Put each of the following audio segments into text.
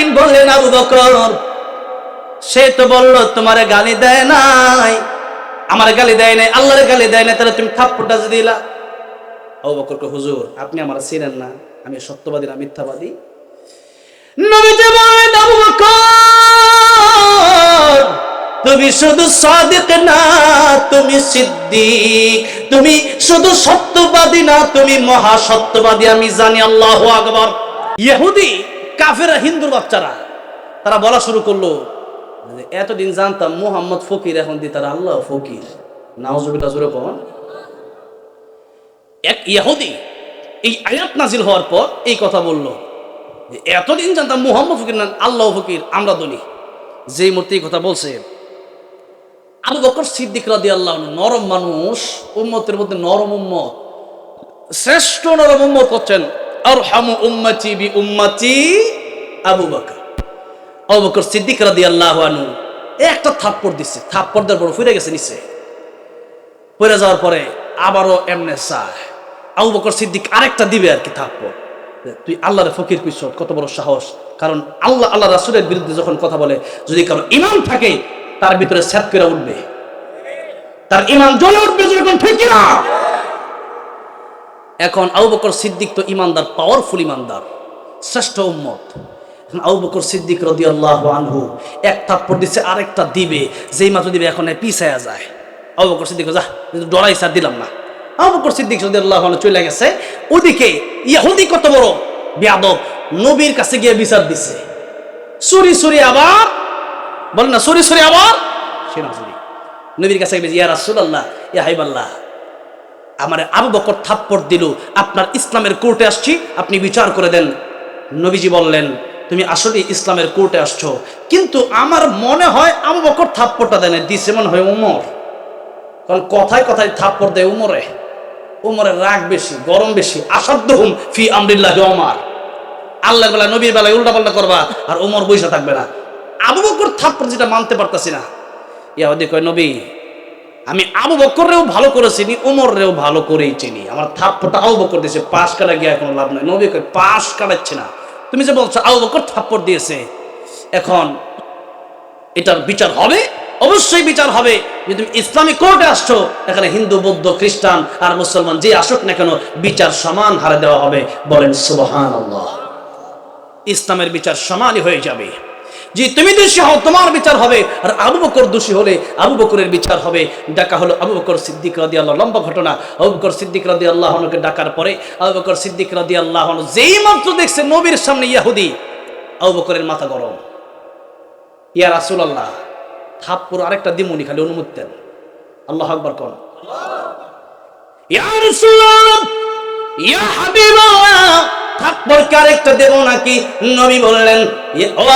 আমিন বললেন, আবু বকর, সে তো বলল, তোমারে গালি দেয় নাই। আমার গালি দেয় নাই, আল্লাহরে গালি দেয় নাই, তাহলে তুমি থাপ্পড়টা যে দিলা? আবু বকরকে, হুজুর, আপনি আমার চিনেন না, আমি সত্যবাদী না, মিথ্যাবাদী? নবীজি বলেন আবু বকর, তুমি শুধু সাদিক না, তুমি সিদ্দিক, তুমি শুধু সত্যবাদী না, তুমি মহা সত্যবাদী আমি জানি আল্লাহু আকবার। ইহুদি কাফেরা হিন্দুর বাচ্চারা, তারা বলা শুরু করল এতদিন জানতাম মোহাম্মদ ফকির, এখন দি তারা আল্লাহ ফকির। এক ইহুদি এই আয়াত নাজিল হওয়ার পর এই কথা এতদিন জানতাম মোহাম্মদ ফকির আল্লাহ ফকির, আমরা দলি যেই মূর্তি কথা বলছে, আবু বকর সিদ্দিক রাদি আল্লাহ নরম মানুষ, উম্মতের মধ্যে নরম উম্মত, শ্রেষ্ঠ নরম উম্মত হচ্ছেন আর হামু উম্মাচি বি উম্মাচি Abu Bakr. Abu Bakr Siddiq রাদি আল্লাহ আনু একটা থাপ্পড় দিচ্ছে থাপ্পড় দেওয়ার পর ফিরে গেছে নিচে। পড়ে যাওয়ার পরে আবারও এমনে চায় আবু বকর সিদ্দিক আরেকটা দিবে আর কি থাপ্পড়। তুই আল্লাহর ফকির পিছ কত বড় সাহস। কারণ আল্লাহ আল্লাহ রাসুলের বিরুদ্ধে যখন কথা বলে, যদি কারও ইমান থাকে, তার ভিতরে স্যাত করে উঠবে। তার ইমান জ্বলে উঠবে যখন ঠিক না এখন আবু বকর সিদ্দিক তো ইমানদার পাওয়ারফুল ইমানদার শ্রেষ্ঠ উম্মত। আবু সিদ্দিক রদি আল্লাহ আনহু এক থাপ্পড় দিচ্ছে আরেকটা দিবে। যেই মাত্র দিবে, এখন পিছায়া যায়। আবু সিদ্দিক যা ডরাই স্যার দিলাম না। আবু সিদ্দিক রদি আল্লাহ চলে গেছে। ওদিকে ইয়াহুদি কত বড়? বেয়াদব। নবীর কাছে গিয়ে বিচার দিছে। সুরি সুরি আবার, বল না, সুরি সুরি আবার? সেনা সুরি নবীর কাছে গিয়ে ইয়া রাসূলুল্লাহ, ইয়া হাইবাল্লাহ আমার আবু বকর থাপ্পড় দিল। আপনার ইসলামের কোর্টে আসছি, আপনি বিচার করে দেন। নবীজি বললেন তুমি আসলে ইসলামের কোর্টে আসছো। কিন্তু আমার মনে হয় আবু বকর থাপ্পড়টা দেন দিছে মনে হয় উমর। কারণ কথায় কথায় থাপ্পড় দেয় উমরে। উমরের রাগ বেশি, গরম বেশি। আসাধ্য হুম ফি আমরিল্লাহ ওমর। আল্লাহর বেলা নবীর বেলায় উল্টা পাল্টা করবা আর উমর বৈশা থাকবে না। আবু বকর থাপ্পড় যেটা মানতে পারতাছি না। ইয়াহুদি কয়, নবী, আমি আবু বকররেও ভালো করে চিনি উমররেও ভালো করেই চিনি আমার থাপ্পটা আবু বকর দিয়েছে পাশ কাটা গিয়ে কোনো লাভ নাই। নবী কয়, পাশ কাটাচ্ছে না। তুমি যে বলছো, আবু বকর থাপ্পড় দিয়েছে, এখন এটার বিচার হবে? অবশ্যই বিচার হবে। যে তুমি ইসলামিক কোর্টে আসছো, এখানে হিন্দু, বৌদ্ধ, খ্রিস্টান আর মুসলমান যে আসুক না কেন, বিচার সমান হারে দেওয়া হবে। বলেন সুবহান ইসলামের বিচার সমানই হয়ে যাবে। যে তুমি দোষী হও, তোমার বিচার হবে। আর আবু বকর দোষী হলে আবু বকরের বিচার হবে। ডাকা হলো আবু বকর সিদ্দিক রাদি আল্লাহ লম্বা ঘটনা। আবু বকর সিদ্দিক রাদি আল্লাহনকে ডাকার পরে আবু বকর সিদ্দিক রাদি আল্লাহন যেই মাত্র দেখছে নবীর সামনে ইয়াহুদি, আবু বকরের মাথা গরম। ইয়া রাসুল আল্লাহ থাপ্পুর আরেকটা দিমুনি খালি অনুমতি দেন। আল্লাহ আকবর কোন। ইয়া রাসূলুল্লাহ থাপ্পড় আরেকটা দেব নাকি? নবী বললেন "ইয়ে, ও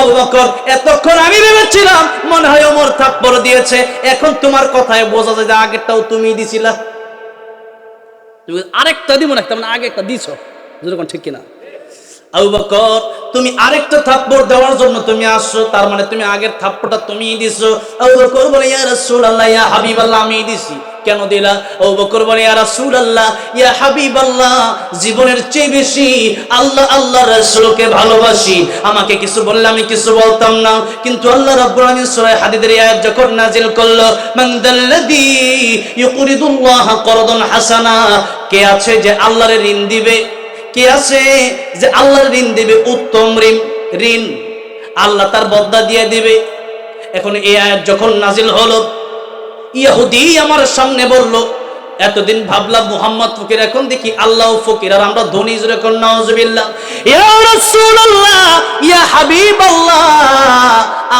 এতক্ষণ আমি ভেবেছিলাম মনে হয় ওমর থাপ্পড় দিয়েছে। এখন তোমার কথায় বোঝা যায় আগেরটাও তুমি দিছিলা। আরেকটা দিব না মানে আগে একটা দিছো। যেরকম ঠিক কিনা? আবু বকর, তুমি আরেকটা থাপ্পড় দেওয়ার জন্য তুমি আসছো, তার মানে তুমি আগের থাপ্পড়টা তুমি দিছো। আবু বকর বলে, ইয়া রাসূলুল্লাহ, ইয়া হাবিবাল্লাহ, আমি দিছি। কেন দিলা? আবু বকর বলে, ইয়া রাসূলুল্লাহ, ইয়া হাবিবাল্লাহ, জীবনের চেয়ে বেশি আল্লাহ আল্লাহ রাসূলকে ভালোবাসি। আমাকে কিছু বললে আমি কিছু বলতাম না, কিন্তু আল্লাহ রাব্বুল আলামিন সূরা হাদিদের আয়াত যখন নাজিল করল, মান দাল্লাযী ইউকরিদুল্লাহ করদান হাসানা কে আছে যে আল্লাহর ঋণ দিবে? কে আছে? যে আল্লাহর ঋণ দিবে উত্তম ঋণ ঋণ। আল্লাহ তার বদলা দিয়ে দিবে। এখন এই আয়াত যখন নাজিল হলো ইয়াহুদি আমার সামনে বলল, এতদিন ভাবলাম মুহাম্মদ ফকির, এখন দেখি আল্লাহ ফকির, আর আমরা ধনী জুড়ে কোন নাউজুবিল্লাহ ইয়া রাসূলুল্লাহ, ইয়া হাবিবাল্লাহ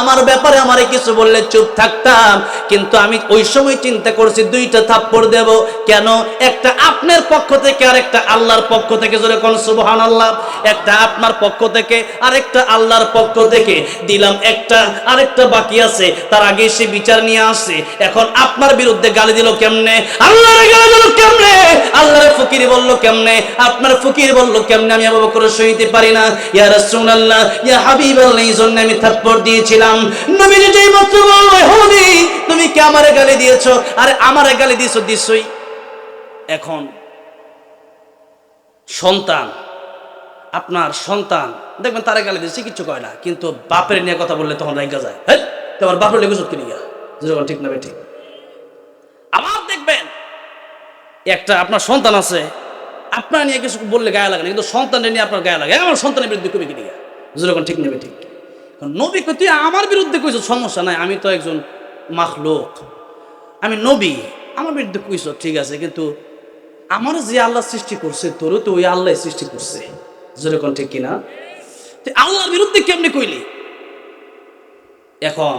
আমার ব্যাপারে আমারে কিছু বললে চুপ থাকতাম। কিন্তু আমি ওই সময় চিন্তা করছি, দুইটা থাপ্পড় দেব। কেন? একটা আপনার পক্ষ থেকে আর একটা আল্লাহর পক্ষ থেকে। জোরে কোন সুবহানাল্লাহ? একটা আপনার পক্ষ থেকে, আরেকটা আল্লাহর পক্ষ থেকে। দিলাম একটা, আরেকটা বাকি আছে। তার আগে সে বিচার নিয়ে আসছে। এখন আপনার বিরুদ্ধে গালি দিল কেমনে? আল্লাহর গালি দিল কেমনে? আল্লাহর ফকির বলল কেমনে? আপনার ফকির বলল কেমনে? আমি আবু বকর সইতে পারি না। ইয়া রাসূলুল্লাহ, ইয়া হাবিবাল্লাহ, এই জন্য আমি থাপ্পড় দিয়েছিলাম। নবীজি যেই মাত্র বলল তুমি কি আমারে গালি দিয়েছ? আরে, আমারে গালি দিয়েছ দিছই এখন সন্তান, আপনার সন্তান, দেখবেন তারা গালি দিচ্ছে কিচ্ছু কয় না। কিন্তু বাপের নিয়ে কথা বললে তখন রাইগা যায় হ্যাঁ তোমার বাপের লেগে কিনে গিয়া যেরকম ঠিক না ঠিক। আবার দেখবেন, একটা আপনার সন্তান আছে, আপনার নিয়ে কিছু বললে গায়ে লাগে না, কিন্তু সন্তানের নিয়ে আপনার গায়ে লাগে, আমার সন্তানের বিরুদ্ধে কবি কিনে যেরকম ঠিক নেবে ঠিক। নবী কই, তুই আমার বিরুদ্ধে কইছ সমস্যা নাই আমি তো একজন মাখলোক। আমি নবী আমার বিরুদ্ধে কইছ ঠিক আছে কিন্তু আমার যে আল্লাহ সৃষ্টি করছে তোরও তো ওই আল্লাহ সৃষ্টি করছে। যেরকম ঠিক কিনা? তুই আল্লাহর বিরুদ্ধে কেমনি কইলি? এখন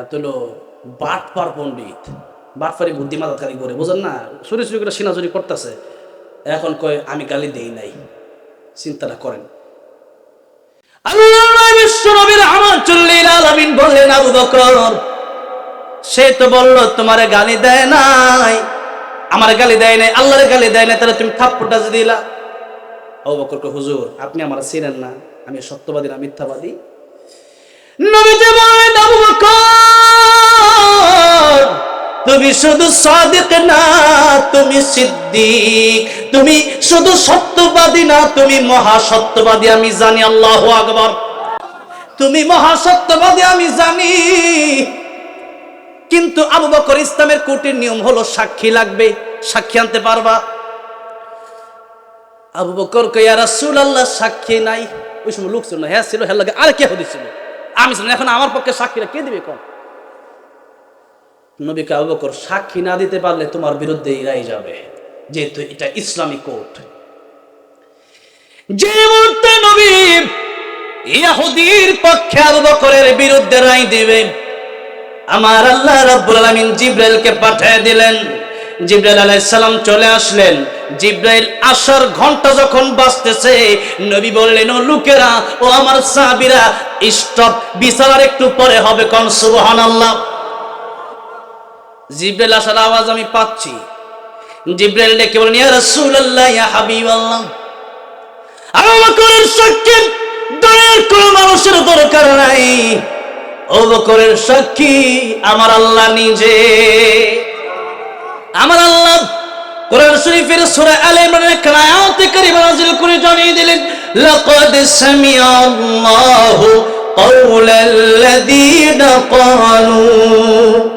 এত হলো বাটপার পণ্ডিত বাটপারি বুদ্ধি মাথাকারি করে বোঝেন না চুরি চুরি করে সিনাচুরি করতেছে। এখন কয় আমি গালি দেই নাই চিন্তাটা করেন। সে তো বলল, তোমারে গালি দেয় নাই। আমার গালি দেয় নাই, আল্লাহরে গালি দেয় নাই, তাহলে তুমি থাপ্পটা যে দিলা? আবু বকর হুজুর, আপনি আমার চিনেন না। আমি সত্যবাদী না মিথ্যাবাদী? নবীজি তুমি শুধু সাদিক না, তুমি সিদ্দিক। তুমি শুধু সত্যবাদী না, তুমি মহাসত্যবাদী, আমি জানি, আল্লাহু আকবার। তুমি মহাসত্যবাদী, আমি জানি। কিন্তু আবু বকর ইসলামের কোর্টের নিয়ম হলো সাক্ষী লাগবে, সাক্ষী আনতে পারবা। আবু বকর কইয়া রাসূল আল্লাহ সাক্ষী নাই। ওই সময় লোক ছিল না হ্যাঁ ছিল হ্যাঁ লাগে, আর কে হদিছিল আমি ছিলাম, এখন আমার পক্ষে সাক্ষীরা কে দিবে কম নবীকে আবু বকর সাক্ষী না দিতে পারলে তোমার বিরুদ্ধে রায় যাবে। যেহেতু এটা ইসলামী কোর্ট। যে মুহূর্তে নবী ইয়াহুদির পক্ষে আবু বকরের বিরুদ্ধে রায় দিবে, আমার আল্লাহ রাব্বুল আলামিন জিব্রাইলকে পাঠিয়ে দিলেন। জিব্রাইল আলাইহিস সালাম চলে আসলেন। জিব্রাইল আসার ঘণ্টা যখন বাজতেছে, নবী বললেন, ও লোকেরা, ও আমার সাহাবীরা স্টপ বিচার একটু পরে হবে কোন, সুবহানাল্লাহ। জিব্রাইল আসার আওয়াজ আমি পাচ্ছি। জিব্রাইল ডেকে বলেন ইয়া রাসূলুল্লাহ, ইয়া হাবিবাল্লাহ। আবু বকরের সাক্ষী, দয়ার কোন মানুষের দরকার নাই। ও বকরের সাক্ষী, আমার আল্লাহ নিজে। আমার আল্লাহ কোরআন শরীফের সূরা আলে ইমরানের একটা আয়াতে কারিমা নাযিল করে জানিয়ে দিলেন, লাকাদ সামিআ আল্লাহু ক্বালু। إن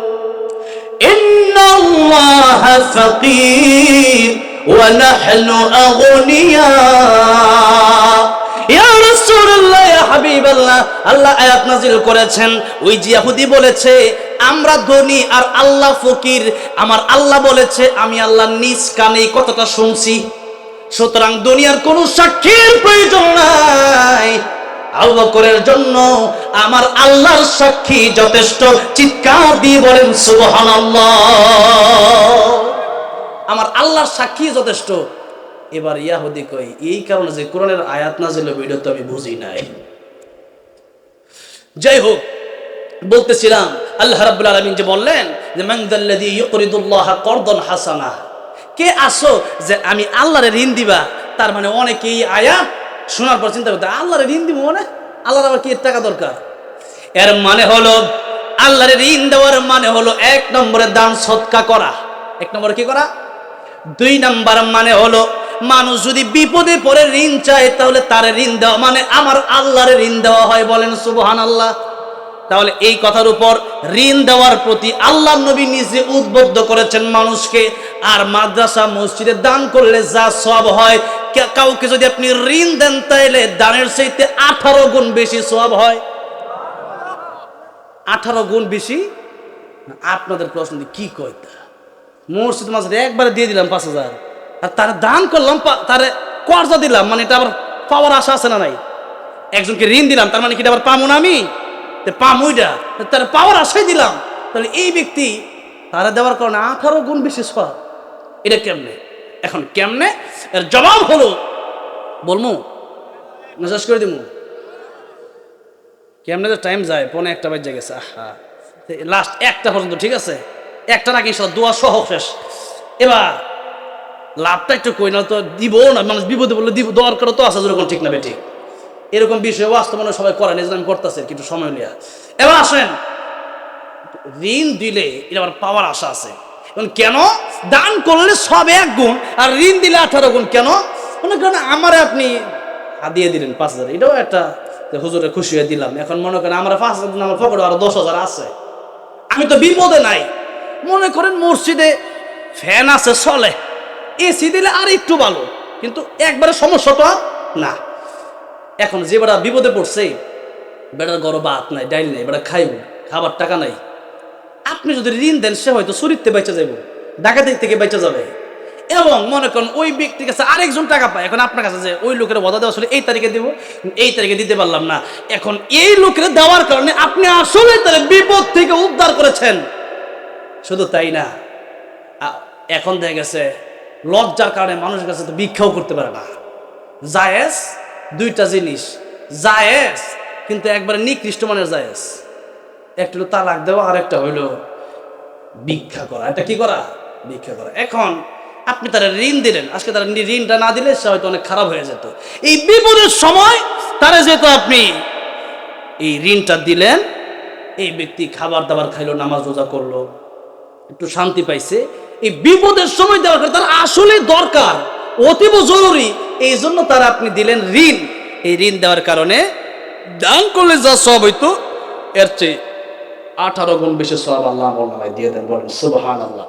الله فقير ونحن أغنياء ইয়া রাসূলুল্লাহ ইয়া হাবিবাল্লাহ আল্লাহ আয়াত নাজিল করেছেন ওই যে ইহুদি বলেছে আমরা ধনী আর আল্লাহ ফকির আমার আল্লাহ বলেছে আমি আল্লাহ নিজ কানে এই কথাটা শুনছি সুতরাং দুনিয়ার কোনো সাক্ষীর প্রয়োজন নাই আবু জন্য আমার আল্লাহর সাক্ষী যথেষ্ট। চিৎকার দিয়ে বলেন আমার আল্লাহর সাক্ষী যথেষ্ট। এবার ইয়াহুদি কই, এই কারণে যে কোরআনের আয়াত ভিডিও তো আমি বুঝি নাই। যাই হোক, বলতেছিলাম, আল্লাহ রাব্বুল আলামিন যে বললেন যে মানদাল্লাযী করদান হাসানা কে আসো যে, আমি আল্লাহরে ঋণ দিবা। তার মানে অনেকেই আয়াত শোনার পর চিন্তা করতে, আল্লাহর ঋণ দিব মানে? আল্লাহর আবার কি টাকা দরকার? এর মানে হলো, আল্লাহর ঋণ দেওয়ার মানে হলো এক নম্বরে দান সৎকা করা। এক নম্বরে কি করা? দুই নাম্বার মানে হলো, মানুষ যদি বিপদে পড়ে ঋণ চায়, তাহলে তার ঋণ দেওয়া মানে আমার আল্লাহর ঋণ দেওয়া হয় বলেন সুবহান আল্লাহ তাহলে এই কথার উপর ঋণ দেওয়ার প্রতি আল্লাহ নবী নিজে উদ্বুদ্ধ করেছেন মানুষকে। আর মাদ্রাসা মসজিদে দান করলে যা সব হয় কাউকে যদি আপনি ঋণ দেন তাইলে দানের চাইতে আঠারো গুণ বেশি সব হয়। আঠারো গুণ বেশি? আপনাদের প্রশ্ন কি কইতা মসজিদ মাসে একবারে দিয়ে দিলাম পাঁচ হাজার। আর তার দান করলাম তারে কর্জা দিলাম মানে এটা আবার পাওয়ার আশা আছে না নাই? একজনকে ঋণ দিলাম, তার মানে কি আবার পামু না আমি? তো পামুইটা তার পাওয়ার আশাই দিলাম। তাহলে এই ব্যক্তি তারা দেওয়ার কারণে আঠারো গুণ বেশি সব এটা কেমনে? এখন কেমনে? এর জবাব হলো, বলমু, মেসেজ করে দিমু। কেমনে তো টাইম যায়, পনে একটা বাজে গেছে, আহা। লাস্ট একটা পর্যন্ত, ঠিক আছে? একটা নাকি সব দোয়া সহ শেষ। এবার, লাভটা একটু কই না, তো দিব না, মানুষ বিপদে বললে দিব দরকার তো আসা যেরকম ঠিক না বেটি এরকম বিষয়ে বাস্তব সবাই করে নিজে আমি করতেছে কিন্তু সময় লিয়া এবার আসেন, ঋণ দিলে এটা আবার পাওয়ার আশা আছে। এখন কেন? দান করলে সব এক গুণ, আর ঋণ দিলে আঠারো গুণ, কেন? মনে করেন আমার আপনি হাদিয়ে দিলেন পাঁচ হাজার, এটাও একটা হুজুরে খুশি হয়ে দিলাম। এখন মনে করেন আমার পাঁচ হাজার আমার পকেটে আরও দশ হাজার আছে। আমি তো বিপদে নাই। মনে করেন মসজিদে ফ্যান আছে, চলে। এসি দিলে আর একটু ভালো, কিন্তু একবারে সমস্যা তো না। এখন যে বেড়া বিপদে পড়ছে বেড়ার গরো ভাত নাই, ডাইল নাই বেড়া খাইব, খাবার টাকা নাই। আপনি যদি ঋণ দেন, সে হয়তো চুরিতে বেঁচে যাব ডাকাতি থেকে বেঁচে যাবে। এবং মনে করেন ওই ব্যক্তির কাছে আরেকজন টাকা পায়। এখন আপনার কাছে যে ওই লোকের বদা দেওয়া ছিল এই তারিখে দেবো, এই তারিখে দিতে পারলাম না। এখন এই লোকের দেওয়ার কারণে আপনি আসলে তার বিপদ থেকে উদ্ধার করেছেন। শুধু তাই না এখন দেখা গেছে, লজ্জার কারণে মানুষের কাছে তো ভিক্ষাও করতে পারে না। জায়েজ দুইটা জিনিস। জায়েজ, কিন্তু একবারে নিকৃষ্ট মানের জায়েজ। একটা হলো তালাক দেওয়া আর একটা হইল ভিক্ষা করা। এটা কি করা? ভিক্ষা করা। এখন আপনি তারা ঋণ দিলেন। আজকে তারা ঋণটা না দিলে সে হয়তো অনেক খারাপ হয়ে যেত। এই বিপদের সময় তারা যেহেতু আপনি এই ঋণটা দিলেন, এই ব্যক্তি খাবার দাবার খাইলো, নামাজ রোজা করল, একটু শান্তি পাইছে, এই বিপদের সময় দেওয়ার তার আসলে দরকার, অতীব জরুরি এই জন্য তারা আপনি দিলেন ঋণ। এই ঋণ দেওয়ার কারণে দান করলে যা সব হইতো, এর চেয়ে আঠারো গুণ বেশি সব আল্লাহ দিয়ে দেন বলেন সুবাহ আল্লাহ